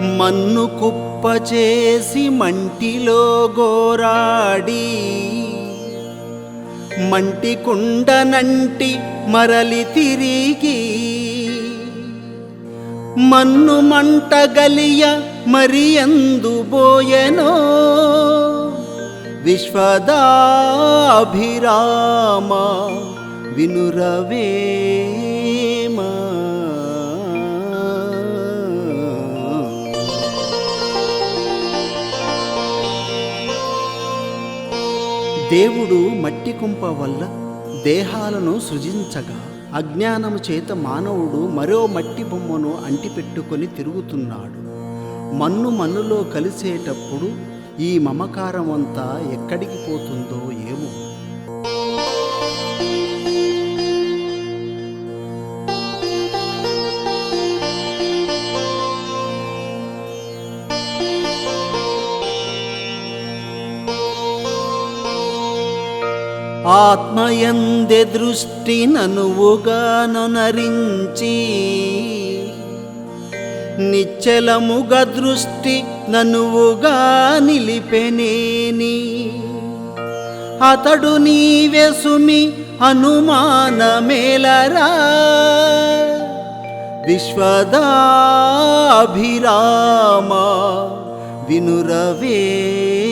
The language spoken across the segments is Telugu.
మన్ను కుప్ప చేసి మంటిలో గోరాడి. మంటి కుండనంటి మరలి తిరిగి. మన్ను మంట గలియ మరి ఎందు విశ్వదాభిరామ వినురవే. దేవుడు మట్టి కుంప వల్ల దేహాలను సృజించగా అజ్ఞానము చేత మానవుడు మరో మట్టి బొమ్మను అంటిపెట్టుకొని తిరుగుతున్నాడు. మన్ను మన్నులో కలిసేటప్పుడు ఈ మమకారం అంతా ఎక్కడికి పోతుందో ఆత్మయందె దృష్టి ననువుగా ననువుగానొనరించి నిచ్చలముగ దృష్టి ననువుగా నిలిపెనేని అతడు నీవెసుమి అనుమానమేలరా విశ్వదాభిరామ వినురవే.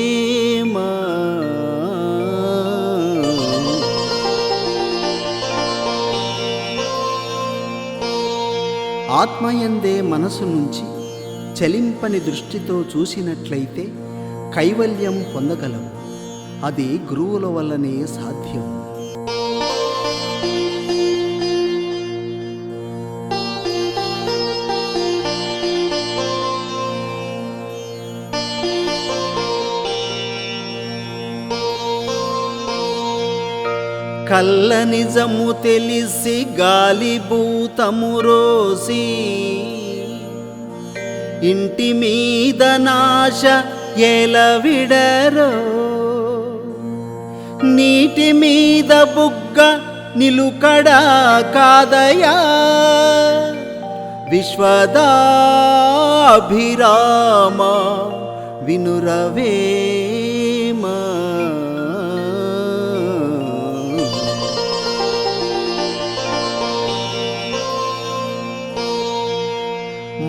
ఆత్మయందే మనసు నుంచి చలింపని దృష్టితో చూసినట్లయితే కైవల్యం పొందగలవు అది గురువుల వల్లనే సాధ్యం కల్ల నిజము తెలిసి గాలిభూతము రోసి. ఇంటి మీద నాశ ఎలవిడరో నీటి మీద బుగ్గ నిలుకడా కాదయా. విశ్వదాభిరామ వినురవే.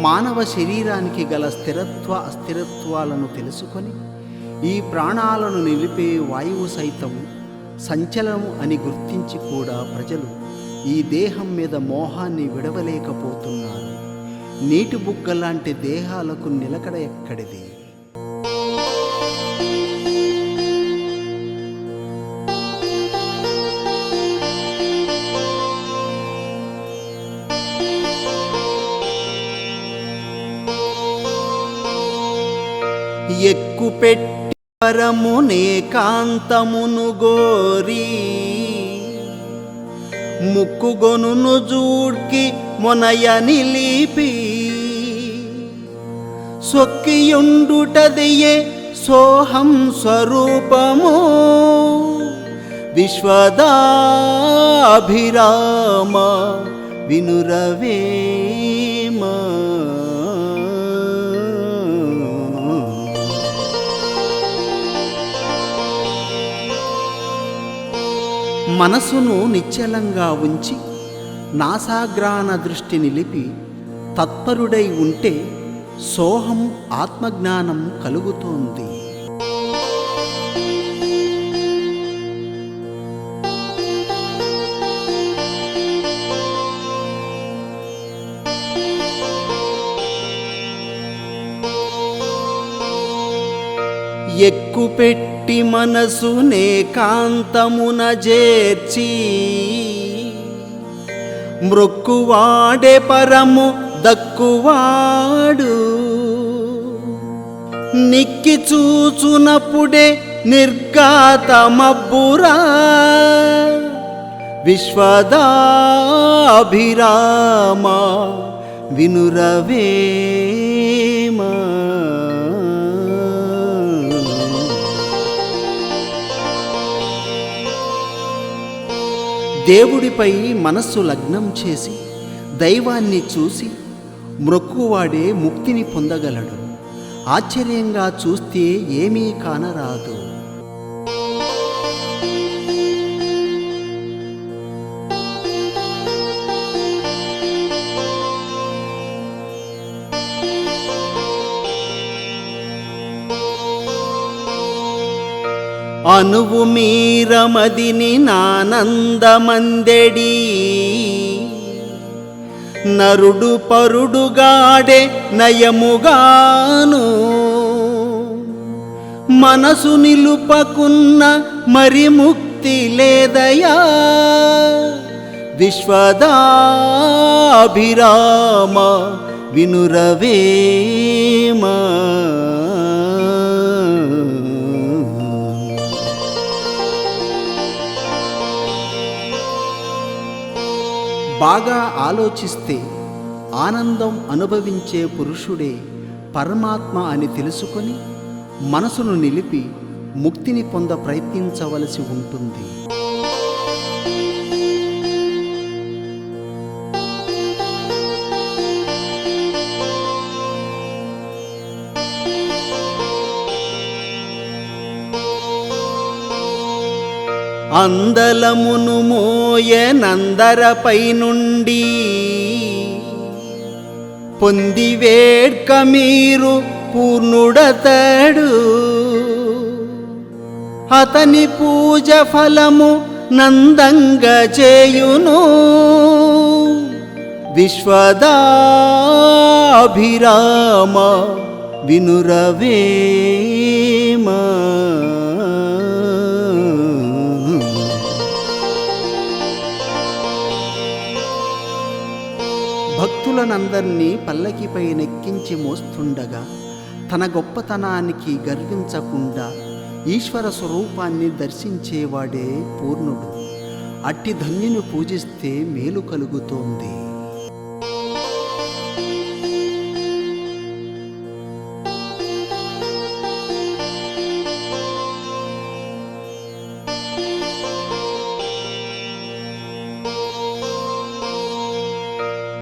మానవ శరీరానికి గల స్థిరత్వ అస్థిరత్వాలను తెలుసుకొని ఈ ప్రాణాలను నిలిపే వాయువు సైతం సంచలనం అని గుర్తించి కూడా ప్రజలు ఈ దేహం మీద మోహాన్ని విడవలేకపోతున్నారు. నీటి బుగ్గ లాంటి దేహాలకు నిలకడ ఎక్కడిది? ఎక్కుపెట్టి పరమునే కాంతమును గోరి. ముక్కుగొనును జూడ్కి మొనయ నిలిపి. సొక్కియుండుటదియే సోహం స్వరూపము. విశ్వదాభిరామ వినురవే. మనసును నిశ్చలంగా ఉంచి నాసాగ్రాన దృష్టి నిలిపి తత్పరుడై ఉంటే సోహం ఆత్మజ్ఞానం కలుగుతోంది. ఎక్కుపెట్టి మనసునే కాంతమున చేర్చి మృక్కువాడే పరము దక్కువాడు. నిక్కి చూచునప్పుడే నిర్గాతమబ్బురా విశ్వదాభిరామ వినురవే. దేవుడిపై మనస్సు లగ్నం చేసి దైవాన్ని చూసి మ్రొక్కువాడే ముక్తిని పొందగలడు. ఆశ్చర్యంగా చూస్తే ఏమీ కానరాదు. అనువు మీరమదిని నానందమందెడి. నరుడు పరుడుగాడే నయముగాను. మనసు నిలుపకున్న మరి ముక్తి లేదయా. విశ్వదాభిరామ వినురవేమా. బాగా ఆలోచిస్తే ఆనందం అనుభవించే పురుషుడే పరమాత్మ అని తెలుసుకొని మనసును నిలిపి ముక్తిని పొంద ప్రయత్నించవలసి ఉంటుంది. అందలమును మోయనందరపై నుండి పొందివేడ్క మీరు పూర్ణుడతడు. అతని పూజ ఫలము నందంగా చేయును. విశ్వదాభిరామ వినురవేమా. భక్తులనందరినీ పల్లకిపై నెక్కించి మోస్తుండగా తన గొప్పతనానికి గర్వించకుండా ఈశ్వర స్వరూపాన్ని దర్శించేవాడే పూర్ణుడు. అట్టి ధన్యుని పూజిస్తే మేలు కలుగుతోంది.